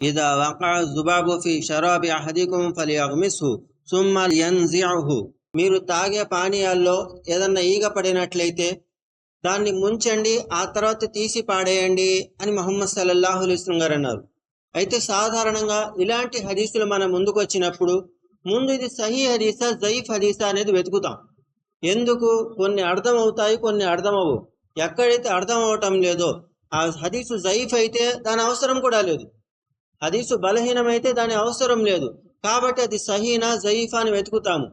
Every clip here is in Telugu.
ఇదా وقع الذباب في شراب అహదికుం فليغمسه ثم ينزعه మీరు తాగే పానీయాల్లో ఏదన్నా ఈగ పడినట్లయితే దాన్ని ముంచండి ఆ తర్వాత తీసి పాడేయండి అని మొహమ్మద్ సల్లల్లాహు అలైస్లం గారు అన్నారు. అయితే సాధారణంగా ఇలాంటి హదీసులు మన ముందుకు వచ్చినప్పుడు ముందు ఇది సహీ హదీసా జైఫ్ హదీసా అనేది వెతుకుతాం. ఎందుకు? కొన్ని అర్థం అవుతాయి కొన్ని అర్థం ఎక్కడైతే అర్థం అవటం లేదో ఆ హదీసు జైఫ్ అయితే దాని అవసరం కూడా లేదు. హదీసు బలహీనమైతే దాని అవసరం లేదు. కాబట్టి అది సహీనా జయీఫా అని వెతుకుతాము.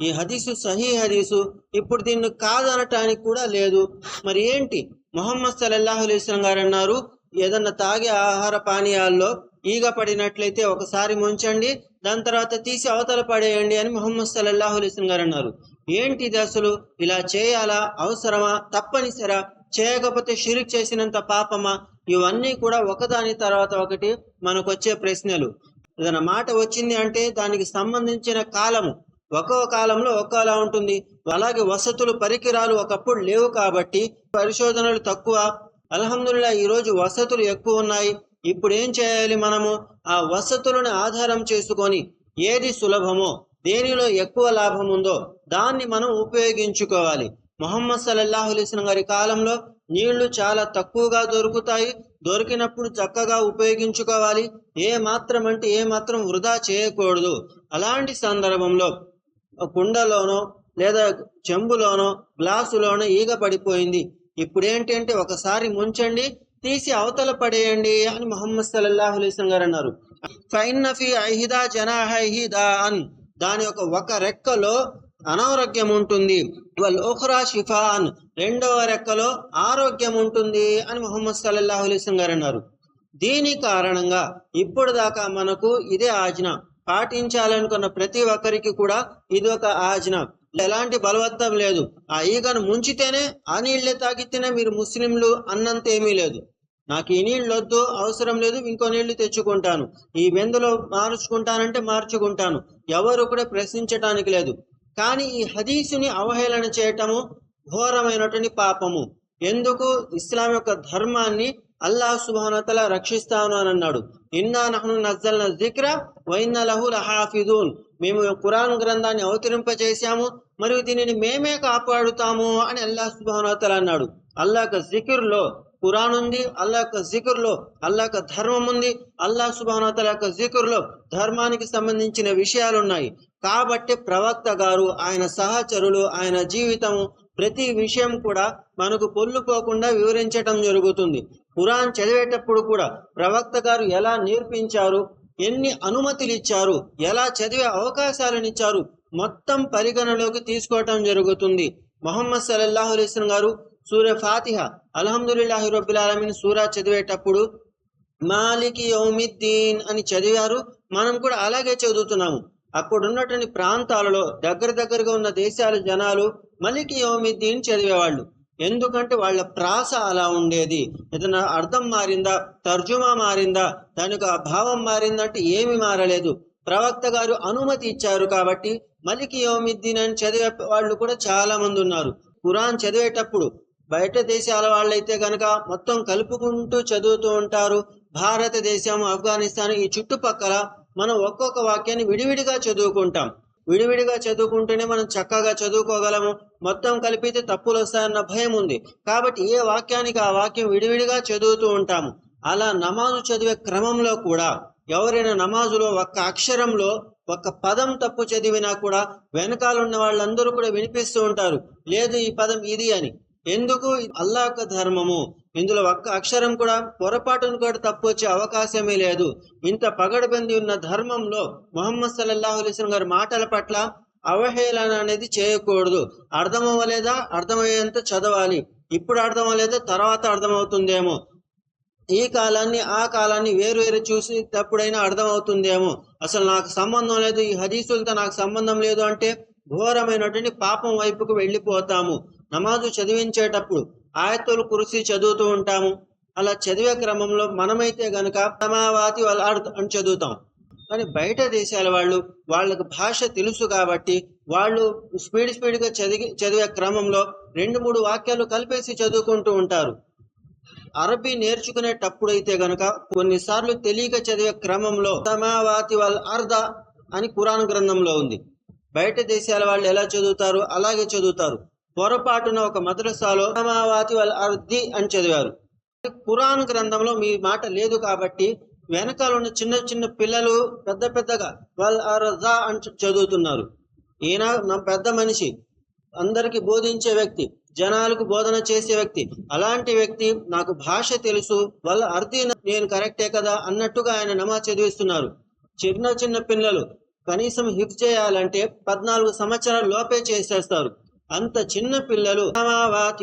ఈ హదీసు సహీ హదీసు ఇప్పుడు దీన్ని కాదనటానికి కూడా లేదు. మరి ఏంటి? మొహమ్మద్ సల్లల్లాహు అలైస్లం గారు అన్నారు ఏదన్నా తాగే ఆహార పానీయాల్లో ఈగ పడినట్లయితే ఒకసారి ముంచండి దాని తర్వాత తీసి అవతల పడేయండి అని మొహమ్మద్ సల్లల్లాహు అలైస్లం గారు అన్నారు. ఏంటిది అసలు? ఇలా చేయాలా? అవసరమా? తప్పనిసరా? చేయకపోతే షిరిక్ చేసినంత పాపమా? ఇవన్నీ కూడా ఒకదాని తర్వాత ఒకటి మనకు వచ్చే ప్రశ్నలు. ఏదైనా మాట వచ్చింది అంటే దానికి సంబంధించిన కాలము. ఒక్కో కాలంలో ఒక్కోలా ఉంటుంది. అలాగే వసతులు పరికరాలు ఒకప్పుడు లేవు కాబట్టి పరిశోధనలు తక్కువ. అల్హమ్దుల్లా ఈరోజు వసతులు ఎక్కువ ఉన్నాయి. ఇప్పుడు ఏం చేయాలి మనము? ఆ వసతులను ఆధారం చేసుకొని ఏది సులభమో దేనిలో ఎక్కువ లాభం ఉందో దాన్ని మనం ఉపయోగించుకోవాలి. మొహమ్మద్ సల్లల్లాహు అలైస్లం గారి కాలంలో నీళ్ళు చాలా తక్కువగా దొరుకుతాయి. దొరికినప్పుడు చక్కగా ఉపయోగించుకోవాలి. ఏ మాత్రం అంటే ఏ మాత్రం వృధా చేయకూడదు. అలాంటి సందర్భంలో కుండలోనో లేదా చెంబులోనో గ్లాసులోనో ఈగ పడిపోయింది. ఇప్పుడు ఏంటంటే ఒకసారి ముంచండి తీసి అవతల పడేయండి అని మొహమ్మద్ సల్లల్లాహు అలైస్లం గారు అన్నారు. ఫైన్ ఫీ ఐహిదా జనాహి అన్. దాని యొక్క ఒక రెక్కలో అనారోగ్యం ఉంటుంది. వల్ ఓఖరా షిఫాన్ రెండవ రెక్కలో ఆరోగ్యం ఉంటుంది అని మొహమ్మద్ సల్లల్లాహు అలీస్లం గారు అన్నారు. దీని కారణంగా ఇప్పుడు దాకా మనకు ఇదే ఆజ్ఞ. పాటించాలనుకున్న ప్రతి ఒక్కరికి కూడా ఇది ఒక ఆజ్ఞ. ఎలాంటి బలవత్తం లేదు. ఆ ఈగను ముంచితేనే ఆ నీళ్ళే తాగితేనే మీరు ముస్లింలు అన్నంత ఏమీ లేదు. నాకు ఈ నీళ్ళు వద్దు అవసరం లేదు ఇంకో నీళ్ళు తెచ్చుకుంటాను. ఈ వెందులో మార్చుకుంటానంటే మార్చుకుంటాను. ఎవరు కూడా ప్రశ్నించటానికి లేదు. కానీ ఈ హదీసుని అవహేళన చేయటము ఘోరమైనటువంటి పాపము. ఎందుకు? ఇస్లాం యొక్క ధర్మాన్ని అల్లాహ్ సుబానతల రక్షిస్తాను అని అన్నాడు. ఇన్నా నహను నజ్జల్న జిక్ర వైన్న లహు లహాఫిదూన్ మేము ఖురాన్ గ్రంథాన్ని అవతరింపజేశాము మరియు దీనిని మేమే కాపాడుతాము అని అల్లాహ్ సుబానతల అన్నాడు. అల్లాహ్ యొక్క జికిర్లో ఖురాన్ ఉంది అల్లాహ్ యొక్క జికుర్లో అల్లా యొక్క ధర్మం ఉంది అల్లా సుబానతల యొక్క జికుర్లో ధర్మానికి సంబంధించిన విషయాలు ఉన్నాయి కాబట్టి ప్రవక్త గారు ఆయన సహచరులు ఆయన జీవితము ప్రతి విషయం కూడా మనకు పొల్లుపోకుండా వివరించటం జరుగుతుంది. ఖురాన్ చదివేటప్పుడు కూడా ప్రవక్త గారు ఎలా నేర్పించారు ఎన్ని అనుమతులు ఇచ్చారు ఎలా చదివే అవకాశాలను ఇచ్చారు మొత్తం పరిగణలోకి తీసుకోవటం జరుగుతుంది. మొహమ్మద్ సల్లల్లాహు అలైస్లం గారు సూర్య ఫాతిహ అల్హమ్దుల్లాహి రబ్బుల్ ఆలమీన్ సూరా చదివేటప్పుడు మాలికి యౌమిద్దీన్ అని చదివారు. మనం కూడా అలాగే చదువుతున్నాము. అక్కడ ఉన్నటువంటి ప్రాంతాలలో దగ్గర దగ్గరగా ఉన్న దేశాల జనాలు మలికి యోమిద్దీన్ చదివేవాళ్ళు. ఎందుకంటే వాళ్ళ ప్రాస అలా ఉండేది. ఏదైనా అర్థం మారిందా? తర్జుమా మారిందా? దానికి ఆ భావం మారిందంటే ఏమి మారలేదు. ప్రవక్త గారు అనుమతి ఇచ్చారు కాబట్టి మలికి యోమిద్దీన్ అని చదివే వాళ్ళు కూడా చాలా మంది ఉన్నారు. ఖురాన్ చదివేటప్పుడు బయట దేశాల వాళ్ళైతే గనక మొత్తం కలుపుకుంటూ చదువుతూ ఉంటారు. భారతదేశం ఆఫ్ఘనిస్తాన్ ఈ చుట్టుపక్కల మనం ఒక్కొక్క వాక్యాన్ని విడివిడిగా చదువుకుంటాం. విడివిడిగా చదువుకుంటేనే మనం చక్కగా చదువుకోగలము. మొత్తం కలిపితే తప్పులు వస్తాయన్న భయం ఉంది కాబట్టి ఏ వాక్యానికి ఆ వాక్యం విడివిడిగా చదువుతూ ఉంటాము? అలా నమాజు చదివే క్రమంలో కూడా ఎవరైనా నమాజులో ఒక్క అక్షరంలో ఒక్క పదం తప్పు చదివినా కూడా వెనకాల ఉన్న వాళ్ళందరూ కూడా వినిపిస్తూ ఉంటారు. లేదు ఈ పదం ఇది అని. ఎందుకు అల్లా యొక్క ధర్మము? ఇందులో ఒక్క అక్షరం కూడా పొరపాటును కూడా తప్పు వచ్చే అవకాశమే లేదు. ఇంత పగడబంది ఉన్న ధర్మంలో మొహమ్మద్ సల్లల్లాహు అలిస్లం గారి మాటల పట్ల అవహేళన అనేది చేయకూడదు. అర్థం అవ్వలేదా అర్థమయ్యేంత చదవాలి. ఇప్పుడు అర్థం అవ్వలేదా తర్వాత అర్థమవుతుందేమో. ఈ కాలాన్ని ఆ కాలాన్ని వేరు వేరు చూసేటప్పుడైనా అర్థమవుతుందేమో. అసలు నాకు సంబంధం లేదు. ఈ హదీసులతో నాకు సంబంధం లేదు అంటే ఘోరమైనటువంటి పాపం వైపుకు వెళ్ళిపోతాము. నమాజు చదివించేటప్పుడు ఆయతులు కురిసి చదువుతూ ఉంటాము. అలా చదివే క్రమంలో మనమైతే గనక సమావాతి వాళ్ళ అని చదువుతాం. కానీ బయట దేశాల వాళ్ళు వాళ్ళకు భాష తెలుసు కాబట్టి వాళ్ళు స్పీడ్ స్పీడ్గా చదివి చదివే క్రమంలో రెండు మూడు వాక్యాలు కలిపేసి చదువుకుంటూ ఉంటారు. అరబీ నేర్చుకునేటప్పుడు అయితే గనక కొన్నిసార్లు తెలియక చదివే క్రమంలో సమావాతి వల్ అర్ధ అని కురాన్ గ్రంథంలో ఉంది. బయట దేశాల వాళ్ళు ఎలా చదువుతారు? అలాగే చదువుతారు. పొరపాటున ఒక మద్రసాలో సమావాతి వాళ్ళ అర్ధి అని చదివారు. ఖురాన్ గ్రంథంలో మీ మాట లేదు కాబట్టి వెనకాల ఉన్న చిన్న చిన్న పిల్లలు పెద్ద పెద్దగా వాళ్ళ అర్జా అని చదువుతున్నారు. ఈయన నా పెద్ద మనిషి అందరికి బోధించే వ్యక్తి జనాలకు బోధన చేసే వ్యక్తి. అలాంటి వ్యక్తి నాకు భాష తెలుసు వాళ్ళ అర్థి నేను కరెక్టే కదా అన్నట్టుగా ఆయన నమాజ్ చదివిస్తున్నారు. చిన్న చిన్న పిల్లలు కనీసం హిఫ్ చేయాలంటే పద్నాలుగు సంవత్సరాల లోపే చేసేస్తారు. అంత చిన్న పిల్లలు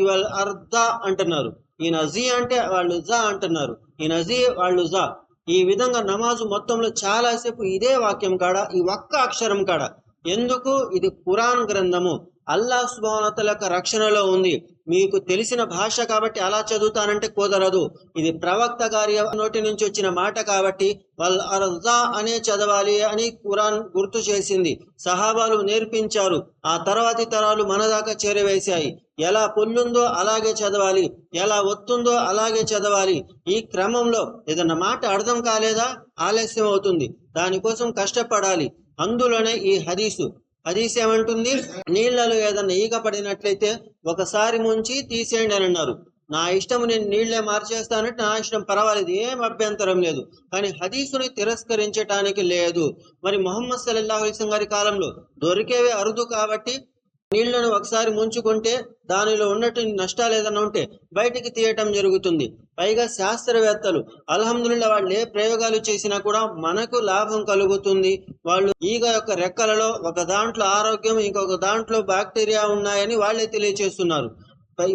వల్ అర్ధ అంటున్నారు. ఈ నజీ అంటే వాళ్ళు జా అంటున్నారు. ఈ నజీ వాళ్ళు జా. ఈ విధంగా నమాజు మొత్తంలో చాలాసేపు ఇదే వాక్యం కాడ ఈ ఒక్క అక్షరం కాడ. ఎందుకు? ఇది ఖురాన్ గ్రంథము. అల్లా సుబానతల యొక్క రక్షణలో ఉంది. మీకు తెలిసిన భాష కాబట్టి అలా చదువుతానంటే కుదరదు. ఇది ప్రవక్త గారి నోటి నుంచి వచ్చిన మాట కాబట్టి వల్ అర్జా అనే చదవాలి అని ఖురాన్ గుర్తు చేసింది. సహాబాలు నేర్పించారు. ఆ తర్వాతి తరాలు మన దాకా చేరవేశాయి. ఎలా పొల్లుందో అలాగే చదవాలి. ఎలా ఒత్తుందో అలాగే చదవాలి. ఈ క్రమంలో ఏదన్నా మాట అర్థం కాలేదా? ఆలస్యం అవుతుంది. దానికోసం కష్టపడాలి. అందులోనే ఈ హదీసు. హదీస్ ఏమంటుంది? నీళ్ళలో ఏదన్నా ఈగ పడినట్లయితే ఒకసారి ముంచి తీసేయండి అని అన్నారు. నా ఇష్టం నేను నీళ్ళే మార్చేస్తానంటే నా ఇష్టం పర్వాలేదు ఏం అభ్యంతరం లేదు. కానీ హదీసుని తిరస్కరించటానికి లేదు. మరి మొహమ్మద్ సల్లల్లాహు అలైహి గారి కాలంలో దొరికేవే అరుదు కాబట్టి నీళ్ళను ఒకసారి ముంచుకుంటే దానిలో ఉన్నట్టు నష్టాలు ఏదైనా ఉంటే బయటికి తీయటం జరుగుతుంది. పైగా శాస్త్రవేత్తలు అల్హమ్దుల్లా వాళ్ళు ఏ ప్రయోగాలు చేసినా కూడా మనకు లాభం కలుగుతుంది. వాళ్ళు ఈగ యొక్క రెక్కలలో ఒక దాంట్లో ఆరోగ్యం ఇంకొక దాంట్లో బాక్టీరియా ఉన్నాయని వాళ్ళే తెలియచేస్తున్నారు.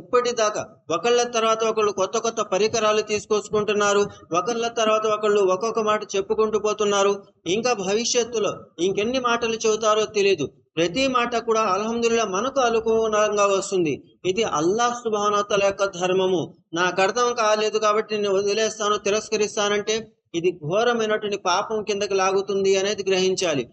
ఇప్పటిదాకా ఒకళ్ళ తర్వాత ఒకళ్ళు కొత్త కొత్త పరికరాలు తీసుకొచ్చుకుంటున్నారు. ఒకళ్ళ తర్వాత ఒకళ్ళు ఒక్కొక్క మాట చెప్పుకుంటూ పోతున్నారు. ఇంకా భవిష్యత్తులో ఇంకెన్ని మాటలు చెబుతారో తెలియదు ప్రతి మాట కూడా అలహందుల్లా మనకు అనుకూలంగా వస్తుంది. ఇది అల్లాహ్ సుబానతల యొక్క ధర్మము. నాకు అర్థం కాలేదు కాబట్టి నేను వదిలేస్తాను తిరస్కరిస్తానంటే ఇది ఘోరమైనటువంటి పాపం కిందకి లాగుతుంది అనేది గ్రహించాలి.